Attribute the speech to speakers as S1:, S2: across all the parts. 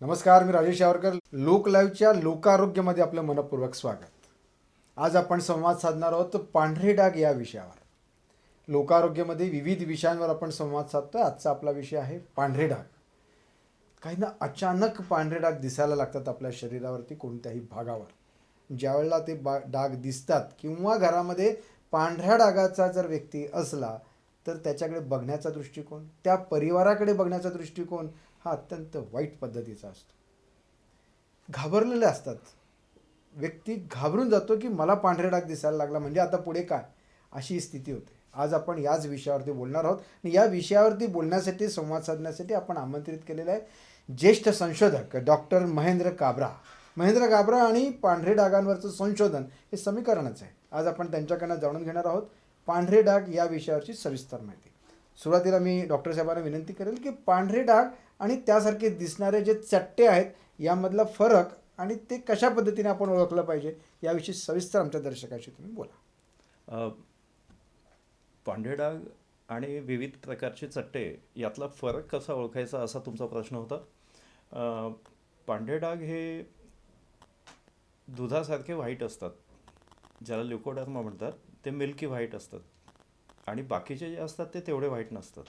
S1: नमस्कार मी राजेश यावरकर. लोक लाईव्हच्या लोकारोग्यमध्ये आपलं मनपूर्वक स्वागत. आज आपण संवाद साधणार आहोत पांढरे डाग या विषयावर. लोकारोग्यमध्ये विविध विषयांवर आपण संवाद साधतो आजचा आपला विषय आहे पांढरे डाग. काहींना अचानक पांढरे डाग दिसायला लागतात आपल्या शरीरावरती कोणत्याही भागावर. ज्यावेळेला ते बा डाग दिसतात किंवा घरामध्ये पांढऱ्या डागाचा जर व्यक्ती असला तर त्याच्याकडे बघण्याचा दृष्टिकोन त्या परिवाराकडे बघण्याचा दृष्टिकोन हा अत्यंत वाईट पद्धतीचा असतो. घाबरलेले असतात. व्यक्ती घाबरून जातो की मला पांढरे डाग दिसायला लागला म्हणजे आता पुढे काय? अशी स्थिती होते. आज आपण याच विषयावरती बोलणार आहोत आणि या विषयावरती बोलण्यासाठी संवाद साधण्यासाठी आपण आमंत्रित केलेलं आहे ज्येष्ठ संशोधक डॉक्टर महेंद्र काबरा. महेंद्र काबरा आणि पांढरे डागांवरचं संशोधन हे समीकरणच आहे. आज आपण त्यांच्याकडनं जाणून घेणार आहोत पांढरे डाग या विषयावरची सविस्तर माहिती. सुरुवातीला मी डॉक्टर साहेबांना विनंती करेल की पांढरे डाग आणि त्यासारखे दिसणारे जे चट्टे आहेत यामधला फरक आणि ते कशा पद्धतीने आपण ओळखलं पाहिजे याविषयी सविस्तर आमच्या दर्शकाशी तुम्ही बोला.
S2: अ, पांढरे डाग आणि विविध प्रकारचे चट्टे यातला फरक कसा ओळखायचा असा तुमचा प्रश्न होता. अ, पांढरे डाग हे दुधासारखे व्हाईट असतात. ज्याला ल्युकोडर्मा म्हणतात ते मिल्की व्हाईट असतात. आणि बाकीचे जे असतात ते तेवढे व्हाईट नसतात.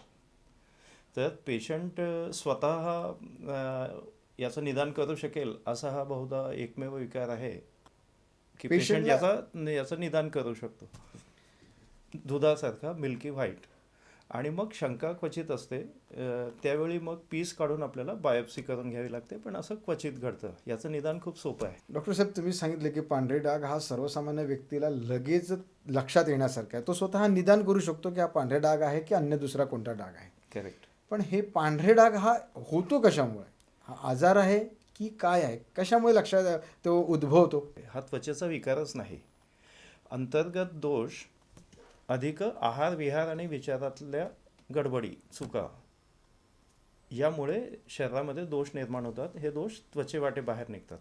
S2: तर पेशंट स्वतः याचं निदान करू शकेल असा हा बहुधा एकमेव विकार आहे की पेशंट याचा याचं निदान करू शकतो. दुधासारखा मिल्की व्हाईट आणि मग शंका क्वचित असते त्यावेळी मग पीस काढून आपल्याला बायोप्सी करून घ्यावी लागते पण असं क्वचित घडतं. याचं निदान खूप सोपं आहे.
S1: डॉक्टर साहेब तुम्ही सांगितले की पांढरे डाग हा सर्वसामान्य व्यक्तीला लगेच लक्षात येण्यासारखा आहे. तो स्वतः निदान करू शकतो की हा पांढरे डाग आहे की अन्य दुसरा कोणता डाग आहे?
S2: करेक्ट
S1: पण हे पांढरे डाग हा होतो कशामुळे? हा आजार आहे की काय आहे? कशामुळे लक्षात तो उद्भवतो?
S2: हा त्वचेचा विकारच नाही. अंतर्गत दोष अधिक आहार विहार आणि विचारातल्या गडबडी चुका. यामुळे शरीरामध्ये दोष निर्माण होतात. हे दोष त्वचेवाटे बाहेर निघतात.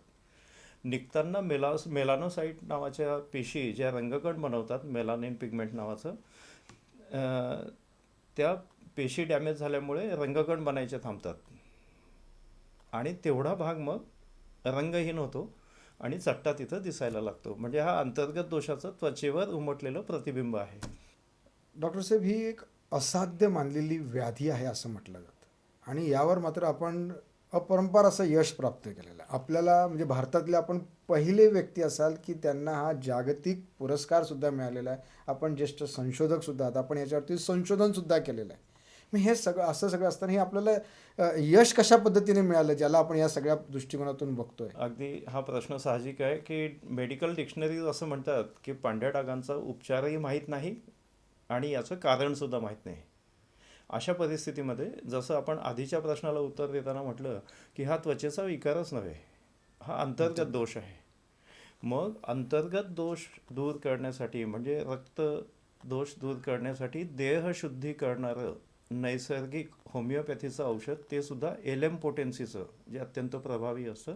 S2: निघताना मेलास मेलानोसाईट नावाच्या पेशी ज्या रंगकण बनवतात मेलानिन पिगमेंट नावाचं त्या पेशी डॅमेज झाल्यामुळे रंगकण बनायचे थांबतात. आणि तेवढा भाग मग रंगहीन होतो आणि चट्टा तिथं दिसायला लागतो. म्हणजे हा अंतर्गत दोषाचं त्वचेवर उमटलेलं प्रतिबिंब आहे.
S1: डॉक्टर साहेब ही एक असाध्य मानलेली व्याधी आहे असं म्हटलं जातं. आणि यावर मात्र आपण अपरंपार असं यश प्राप्त केलेलं आहे. आपल्याला म्हणजे भारतातले आपण पहिले व्यक्ती असाल की त्यांना हा जागतिक पुरस्कारसुद्धा मिळालेला आहे. आपण ज्येष्ठ संशोधकसुद्धा आहात. आपण याच्यावरती संशोधनसुद्धा केलेलं आहे. मग हे सगळं असं सगळं असताना हे आपल्याला यश कशा पद्धतीने मिळालं ज्याला आपण या सगळ्या दृष्टिकोनातून बघतोय?
S2: अगदी हा प्रश्न साहजिक आहे की मेडिकल डिक्शनरीज असं म्हणतात की पांढऱ्या डागांचा उपचारही माहीत नाही आणि याचं कारणसुद्धा माहीत नाही. अशा परिस्थितीमध्ये जसं आपण आधीच्या प्रश्नाला उत्तर देताना म्हटलं की हा त्वचेचा विकारच नव्हे हा अंतर्गत दोष आहे. मग अंतर्गत दोष दूर करण्यासाठी म्हणजे रक्त दोष दूर करण्यासाठी देहशुद्धी करणारं नैसर्गिक होमिओपॅथीचं औषध ते सुद्धा एलेम पोटेन्सीचं जे अत्यंत प्रभावी असतं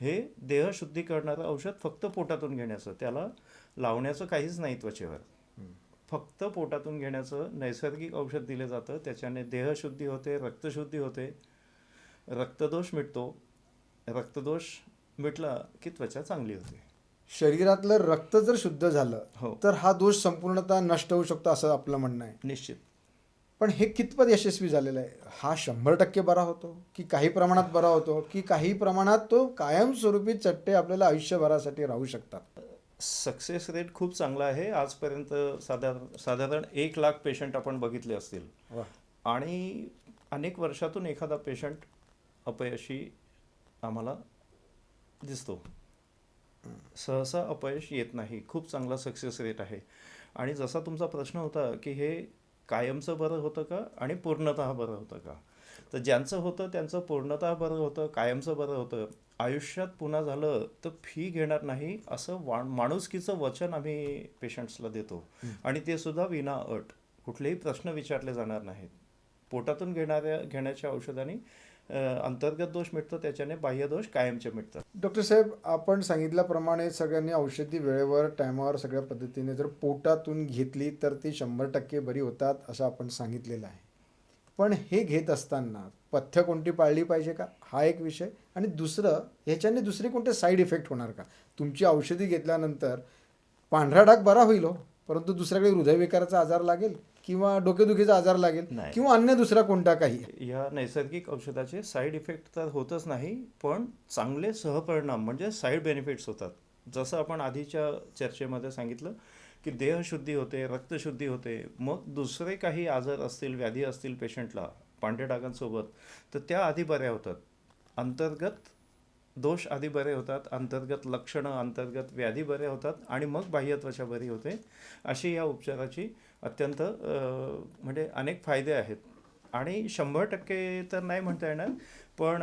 S2: हे देहशुद्धी करणारं औषध फक्त पोटातून घेण्याचं त्याला लावण्याचं काहीच नाही त्वचेवर. फक्त पोटातून घेण्याचं नैसर्गिक औषध दिलं जातं त्याच्याने देहशुद्धी होते रक्तशुद्धी होते. रक्तदोष मिटतो. रक्तदोष मिटला की त्वचा चांगली होते.
S1: शरीरातलं रक्त जर शुद्ध झालं
S2: हो.
S1: तर हा दोष संपूर्णतः नष्ट होऊ शकतो असं आपलं म्हणणं आहे.
S2: निश्चित.
S1: पण हे कितपत यशस्वी झालेलं आहे? हा शंभर टक्के बरा होतो. की काही प्रमाणात बरा होतो की काही प्रमाणात तो कायमस्वरूपी चट्टे आपल्याला आयुष्यभरासाठी राहू शकतात.
S2: सक्सेस रेट खूप चांगला आहे. आजपर्यंत साधारण साधारण एक लाख पेशंट आपण बघितले असतील. आणि अनेक वर्षातून एखादा पेशंट अपयशी आम्हाला दिसतो. सहसा अपयश येत नाही. खूप चांगला सक्सेस रेट आहे. आणि जसा तुमचा प्रश्न होता की हे कायमचं बरं होतं का आणि पूर्णतः बरं होतं का? तर ज्यांचं होतं त्यांचं पूर्णतः बरं होतं कायमचं बरं होतं. आयुष्यात पुन्हा झालं तर फी घेणार नाही असं वा माणुसकीचं वचन आम्ही पेशंट्सला देतो. आणि ते सुद्धा विना अट. कुठलेही प्रश्न विचारले जाणार नाहीत. पोटातून घेणाऱ्या घेण्याच्या औषधाने अंतर्गत दोष मिटतो त्याच्याने बाह्य दोष कायमचे मिटतात.
S1: डॉक्टर साहेब आपण सांगितल्याप्रमाणे सगळ्यांनी औषधी वेळेवर टायमावर सगळ्या पद्धतीने जर पोटातून घेतली तर ती शंभर टक्के बरी होतात असं आपण सांगितलेलं आहे. पण हे घेत असताना पथ्य कोणती पाळली पाहिजे का? हा एक विषय. आणि दुसरं ह्याच्याने दुसरे कोणते साईड इफेक्ट होणार का? तुमची औषधी घेतल्यानंतर पांढरा डाग बरा होईल हो. परंतु दुसऱ्याकडे हृदयविकाराचा आजार लागेल किंवा डोकेदुखीचा आजार लागेल
S2: नाही.
S1: किंवा अन्य दुसरा कोणता काही.
S2: या नैसर्गिक औषधाचे साईड इफेक्ट तर होतच नाही पण चांगले सहपरिणाम म्हणजे साईड बेनिफिट्स होतात. जसं आपण आधीच्या चर्चेमध्ये सांगितलं की देहशुद्धी होते रक्तशुद्धी होते मग दुसरे काही आजार असतील व्याधी असतील पेशंटला पांढऱ्या डागांसोबत तर त्या आधी बऱ्या होतात. अंतर्गत दोष आधी बरे होतात अंतर्गत लक्षणं अंतर्गत व्याधी बरे होतात आणि मग बाह्य त्वचा बरी होते. अशी या उपचाराची अत्यंत म्हणजे अनेक फायदे आहेत. आणि शंभर टक्के तर नाही म्हणता येणार पण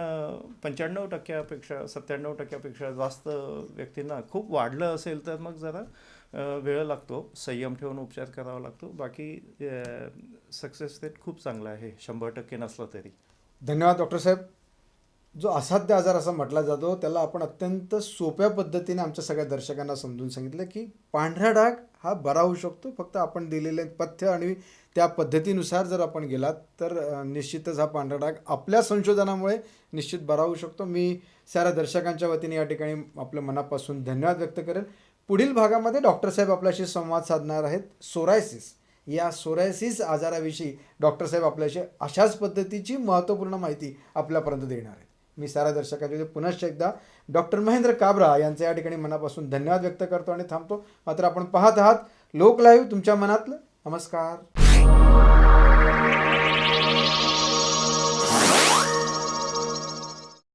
S2: पंच्याण्णव टक्क्यापेक्षा सत्त्याण्णव टक्क्यापेक्षा जास्त व्यक्तींना खूप वाढलं असेल तर मग जरा वेळ लागतो. संयम ठेवून उपचार करावा लागतो. बाकी सक्सेस रेट खूप चांगला आहे. शंभर टक्के नसलं तरी.
S1: धन्यवाद डॉक्टर साहेब. जो असाध्य आजार असा म्हटला जातो त्याला आपण अत्यंत सोप्या पद्धतीने आमच्या सगळ्या दर्शकांना समजून सांगितलं की पांढरा डाग हा बरा होऊ शकतो. फक्त आपण दिलेले पथ्य आणि त्या पद्धतीनुसार जर आपण गेलात तर निश्चितच हा पांढरा डाग आपल्या संशोधनामुळे निश्चित बरा होऊ शकतो. मी साऱ्या दर्शकांच्या वतीने या ठिकाणी आपल्या मनापासून धन्यवाद व्यक्त करेन. पुढील भागामध्ये डॉक्टर साहेब आपल्याशी संवाद साधणार आहेत. सोरायसिस या सोरायसिस आजाराविषयी डॉक्टर साहेब आपल्याशी अशाच पद्धतीची महत्त्वपूर्ण माहिती आपल्यापर्यंत देणार आहेत. मी साऱ्या दर्शकांच्या पुनश्च एकदा डॉक्टर महेंद्र काबरा यांचे या ठिकाणी मनापासून धन्यवाद व्यक्त करतो आणि थांबतो. मात्र आपण पाहत आहात लोक लाईव्ह तुमच्या मनातलं. नमस्कार.